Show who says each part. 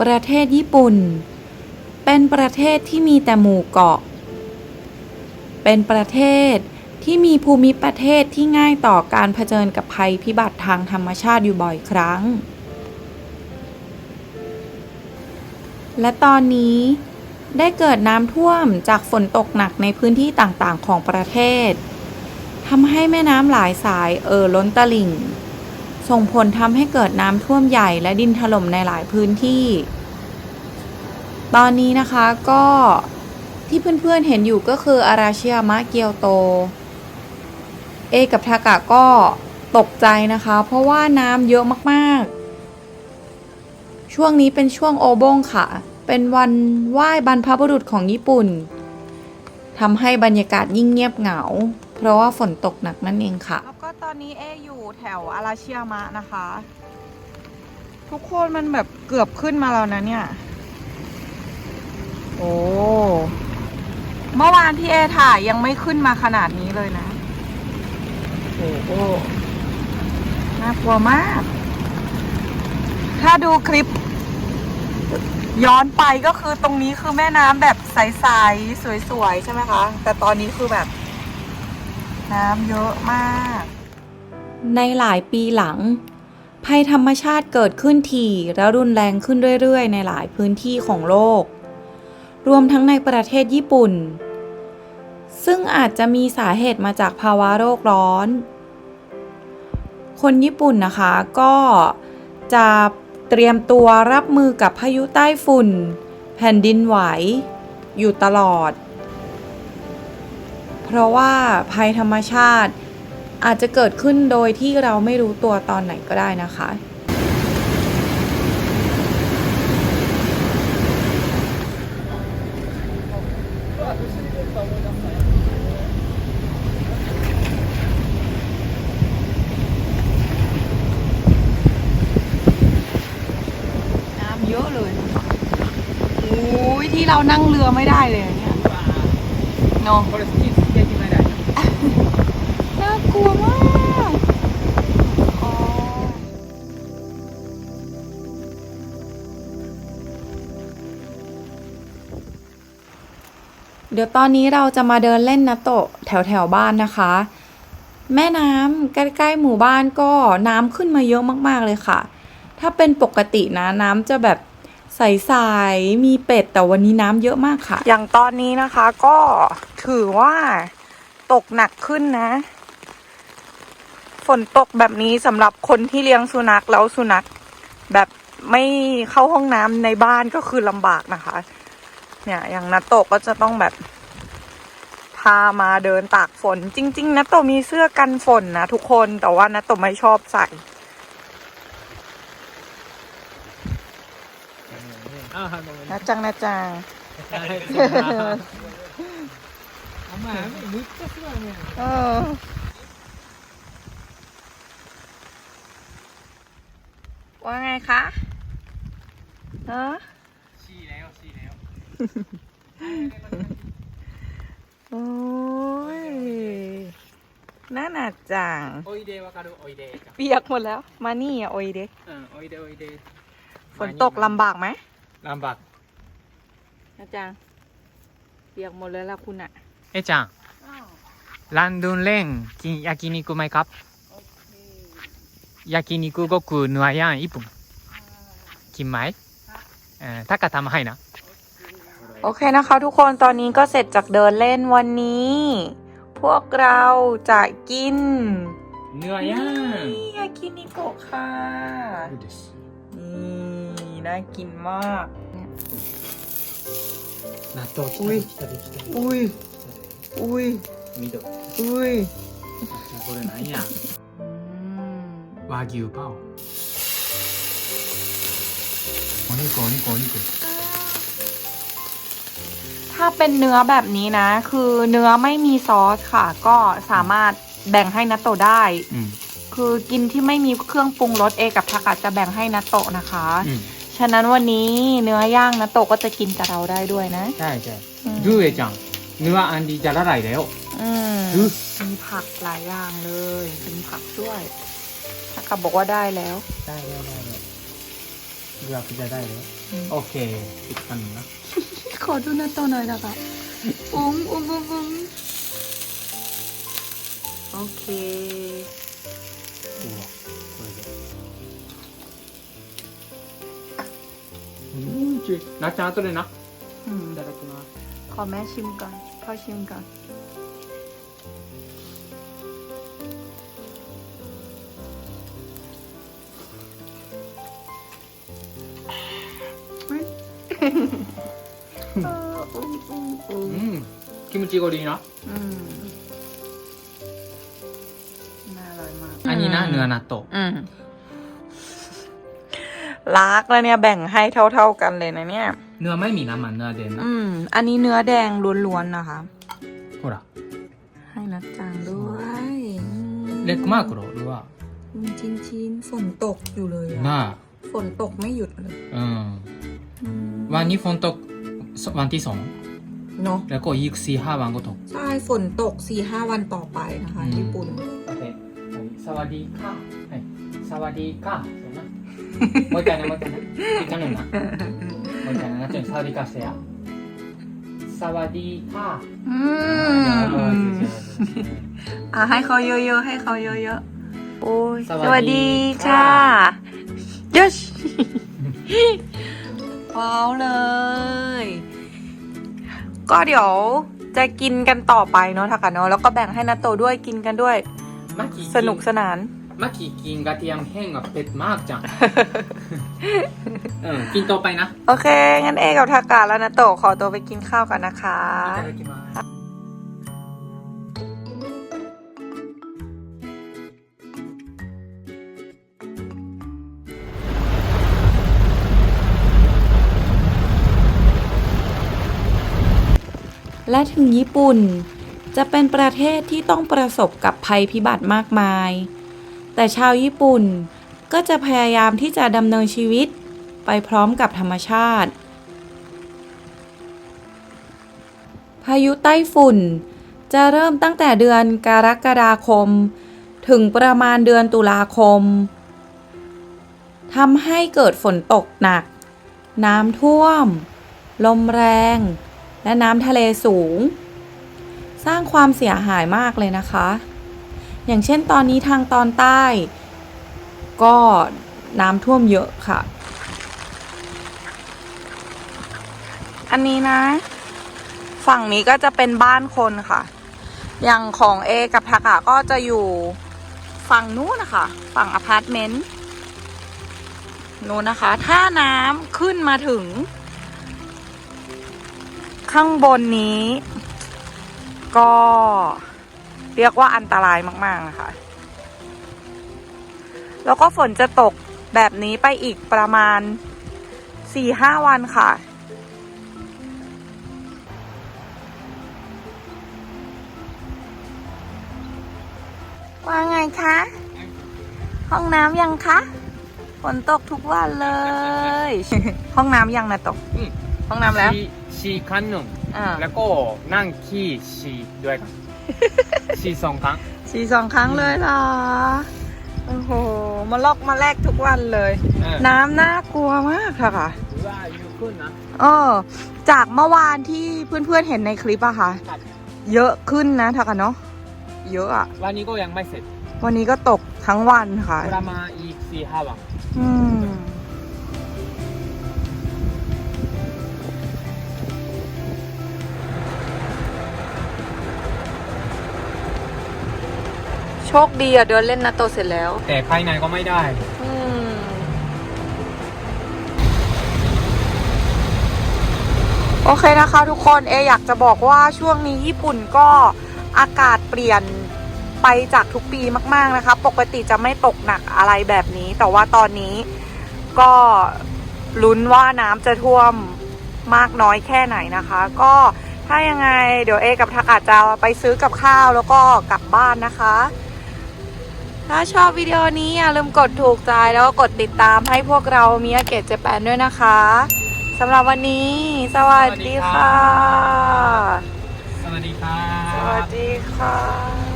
Speaker 1: ประเทศญี่ปุ่น เป็นประเทศที่มีแต่หมู่เกาะ เป็นประเทศที่มีภูมิประเทศที่ง่ายต่อการเผชิญกับภัยพิบัติทางธรรมชาติอยู่บ่อยครั้ง และตอนนี้ได้เกิดน้ำท่วมจากฝนตกหนักในพื้นที่ต่างๆของประเทศทำให้แม่น้ำหลายสายเอ่อล้นตลิ่ง ส่งผลทำให้เกิดน้ำท่วมใหญ่และดินถล่มในหลายพื้นที่ ตอนนี้นะคะก็ที่เพื่อนๆเห็นอยู่ก็คืออาราชิยามะเกียวโต เอกับทากะก็ตกใจนะคะ เพราะว่าน้ำเยอะมากๆ ช่วงนี้เป็นช่วงโอบงค่ะ เป็นวันไหว้บรรพบุรุษของญี่ปุ่นทำให้บรรยากาศยิ่งเงียบเหงา เพราะว่าฝนตกหนักนั่นเองค่ะ ตอนนี้เออยู่แถวอาราชิยามะนะคะ ทุกคนมันแบบเกือบขึ้นมาแล้วนะเนี่ย โอ้ เมื่อวานที่เอถ่ายยังไม่ขึ้นมาขนาดนี้เลยนะ โอ้โหน่ากลัวมาก ถ้าดูคลิป ย้อนไปก็คือตรงนี้คือแม่น้ำแบบใสๆสวยๆ ใช่ไหมคะ แต่ตอนนี้คือแบบน้ำเยอะมาก ในหลายปีหลัง ภัยธรรมชาติเกิดขึ้นถี่และรุนแรงขึ้นเรื่อยๆ ในหลายพื้นที่ของโลก รวมทั้งในประเทศญี่ปุ่น ซึ่งอาจจะมีสาเหตุมาจากภาวะโลกร้อน คนญี่ปุ่นนะคะก็จะเตรียมตัวรับมือกับพายุใต้ฝุ่น แผ่นดินไหว อยู่ตลอด เพราะว่าภัยธรรมชาติ อาจจะเกิดขึ้นโดยที่เราไม่รู้ตัวตอนไหนก็ได้นะคะ น้ำเยอะเลยโอ้ยที่เรานั่งเรือไม่ได้เลยเนี่ยเนาะากลัวมากอ๋อเดี๋ยวตอนนี้เราจะมาเดินเล่นนะโตะแถวแถวบ้านนะคะ แม่น้ำใกล้ๆหมู่บ้านก็น้ำขึ้นมาเยอะมากๆเลยค่ะ ถ้าเป็นปกตินะน้ำจะแบบใสๆมีเป็ดแต่วันนี้น้ำเยอะมากค่ะ อย่างตอนนี้นะคะก็ถือว่าตกหนักขึ้นนะ ฝนตกแบบนี้สำหรับคนที่เลี้ยงสุนัขแล้วสุนัขแบบไม่เข้าห้องน้ำในบ้านก็คือลำบากนะคะ เนี่ยอย่างนัตโตก็จะต้องแบบพามาเดินตากฝน จริง ๆนัตโตมีเสื้อกันฝนนะทุกคนแต่ว่านัตโตไม่ชอบใส่นะจังนะจัง
Speaker 2: อา
Speaker 1: เออ ว่าไงคะเออ
Speaker 2: ชี้แล้วชี้แล้ว
Speaker 1: โอ้ยน่าหนักจัง
Speaker 2: โอเดวากาโดโอย
Speaker 1: เดเปียกหมดแล้ว มานี่อะโอยเดเอ
Speaker 2: อโอเดโอเด
Speaker 1: ฝนตกลำบากไหม
Speaker 2: ลำบา
Speaker 1: กอาจารย์เปียกหมดเลยละคุณอะ
Speaker 2: เอจังรันดูนเล่งกินยากินิกุไหมครับ 焼肉ごくぬわやん一分金前うんたかたまはいな
Speaker 1: โอเคนะคะทุกคนตอนนี้ก็เสร็จจากเดินเล่นวันนี้ พวกเราจะกิน
Speaker 2: ぬわや
Speaker 1: นี่
Speaker 2: ん
Speaker 1: ยากินิโกะค่ะ
Speaker 2: です
Speaker 1: นี่น่ากินมาก
Speaker 2: 納豆き
Speaker 1: おい
Speaker 2: たできたできた
Speaker 1: อุ้ย อุ้ย
Speaker 2: 緑
Speaker 1: อุ้ย
Speaker 2: これなんや
Speaker 1: วา
Speaker 2: กิวเปล่าโอ้นี่โกนี่โกนี่โก
Speaker 1: ถ้าเป็นเนื้อแบบนี้นะ คือเนื้อไม่มีซอสค่ะ ก็สามารถแบ่งให้นัตโตได้คือกินที่ไม่มีเครื่องปรุงรสเอกับทากาจะแบ่งให้นัตโตนะคะฉะนั้นวันนี้เนื้อย่างนัตโตก็จะกินกับเราได้ด้วยนะ
Speaker 2: ใช่ใช่ดูเอจังเนื้ออันดีจะละลายแล้ว
Speaker 1: มีผักหลายอย่างเลยกินผักด้วย ค่ะบอกว่าได้แล้ว
Speaker 2: ได้แล้วได้แล้วเราอก็จะได้แล้วโอเคปิดกันนะ
Speaker 1: ขอดูหน้าโตะหน่อยนะคะอุ้มอุ้มอุ้มโอเค
Speaker 2: ดูหรอชิดชิงนะจ้าตัวเลยนะ
Speaker 1: อืม
Speaker 2: เดี๋ยวเราจะมา
Speaker 1: ขอแม่ชิมก่อนพ่อชิมก่อน อืมอืมคิมจิ
Speaker 2: เกาหลีเนาะ
Speaker 1: อืมน่าอร่อยมาก
Speaker 2: อันนี้นะเนื้อนาโตะ
Speaker 1: อืมรักแล้วเนี่ยแบ่งให้เท่า ๆกันเลยนะเนี่ย
Speaker 2: เนื้อไม่มีน้ำมันเนื้อเด่นนะ
Speaker 1: อืม อันนี้เนื้อแดงล้วนๆนะคะ
Speaker 2: โหระ
Speaker 1: ให้นัดจังด้วยอืม
Speaker 2: เล็กมากเหรอหรื
Speaker 1: อว่ามีชิ้นๆฝนตกอยู่เลยหอะ
Speaker 2: น้า
Speaker 1: ฝนตกไม่หยุดเลย
Speaker 2: อืม
Speaker 1: อืม
Speaker 2: วันนี้ฝนตกสวันที่สอง
Speaker 1: เนาะ
Speaker 2: แล้วก็อีกสี่ห้าวันก็ตก
Speaker 1: ใช่ฝนตกสี่ห้าวันต่อไปนะคะ
Speaker 2: อืม
Speaker 1: ญี่ปุ่น
Speaker 2: โอเคสวัสดีค่ะはいสวัสดีค่ะそうなもう一回ねもう一回ね一回ねなもう一回ねなっちゃんサワディーカしてやสวัสดีค่ะ
Speaker 1: อื
Speaker 2: 上
Speaker 1: ม
Speaker 2: 手上手
Speaker 1: อ่ะให้เขาเยอะๆให้เขาเยอะๆโอ้ย
Speaker 2: สวัสดีค่ะ
Speaker 1: ยช ว้าวเลย ก็เดี๋ยวจะกินกันต่อไปเนาะทักกันเนาะแล้วก็แบ่งให้นัตโตะด้วยกินกันด้วย
Speaker 2: マキ
Speaker 1: สนุกสนาน
Speaker 2: マキกินกระเทียมแห้งกับเป็ดมากจัง うんกินต่อไปนะ
Speaker 1: โอเค งั้นเอกับทากาแล้วนะโตะขอตัวไปกินข้าวกันนะคะ
Speaker 2: いただきます
Speaker 1: และถึงญี่ปุ่น จะเป็นประเทศที่ต้องประสบกับภัยพิบัติมากมาย แต่ชาวญี่ปุ่นก็จะพยายามที่จะดำเนินชีวิตไปพร้อมกับธรรมชาติ พายุไต้ฝุ่น จะเริ่มตั้งแต่เดือนกรกฎาคม ถึงประมาณเดือนตุลาคมทำให้เกิดฝนตกหนัก น้ำท่วม ลมแรง และน้ำทะเลสูง สร้างความเสียหายมากเลยนะคะ อย่างเช่นตอนนี้ทางตอนใต้ ก็น้ำท่วมเยอะค่ะ อันนี้นะ ฝั่งนี้ก็จะเป็นบ้านคนค่ะ อย่างของเอกับทากะก็จะอยู่ฝั่งนู้นนะคะ ฝั่งอพาร์ตเมนต์นู้นนะคะ ถ้าน้ำขึ้นมาถึง ข้างบนนี้ ก็เรียกว่าอันตรายมาก ๆ นะคะ แล้วก็ฝนจะตกแบบนี้ไปอีกประมาณ 4-5 วันค่ะว่าไงคะ ห้องน้ำยังคะ ฝนตกทุกวันเลย ห้องน้ำยังนะตก ห้องน้ำแล้ว
Speaker 2: ชีชีคันหนึ่ง
Speaker 1: อ่า
Speaker 2: แล้วก็นั่งขี้ชีด้วยกัน ชีสองครั้ง
Speaker 1: ฉี่สองครั้งเลยเหรอ โอ้โห มาลอกมาแลกทุกวันเลย
Speaker 2: เออ
Speaker 1: น้ำน่ากลัวมากค่ะค่ะ
Speaker 2: うわอยู่ขึ้นนะ
Speaker 1: เออจากเมื่อวานที่เพื่อนๆเห็นในคลิปอะค่ะ
Speaker 2: ครับ
Speaker 1: เยอะขึ้นนะทักกันเนาะ เยอะอะ
Speaker 2: วันนี้ก็ยังไม่เสร็จ
Speaker 1: วันนี้ก็ตกทั้งวันค่ะ
Speaker 2: ประมาณอีกสี่ห้าวัน
Speaker 1: อืม โชคดีอะเดินเล่นนาโตเสร็จแล้ว
Speaker 2: แต่ภายในก็ไม่ได้
Speaker 1: อืมโอเคนะคะทุกคนเออยากจะบอกว่าช่วงนี้ญี่ปุ่นก็อากาศเปลี่ยนไปจากทุกปีมาก ๆนะคะ ปกติจะไม่ตกหนักอะไรแบบนี้ แต่ว่าตอนนี้ก็ลุ้นว่าน้ำจะท่วมมากน้อยแค่ไหนนะคะ ก็ถ้ายังไงเดี๋ยวเอกับทากาจะไปซื้อกับข้าวแล้วก็กลับบ้านนะคะ ถ้าชอบวิดีโอนี้อย่าลืมกดถูกใจแล้วก็กดติดตามให้พวกเรามีอาเกตเจแปนด้วยนะคะสำหรับวันนี้ สวัสดีค่ะ
Speaker 2: สวัสดีครั
Speaker 1: สวั
Speaker 2: บ
Speaker 1: สดีค่ะ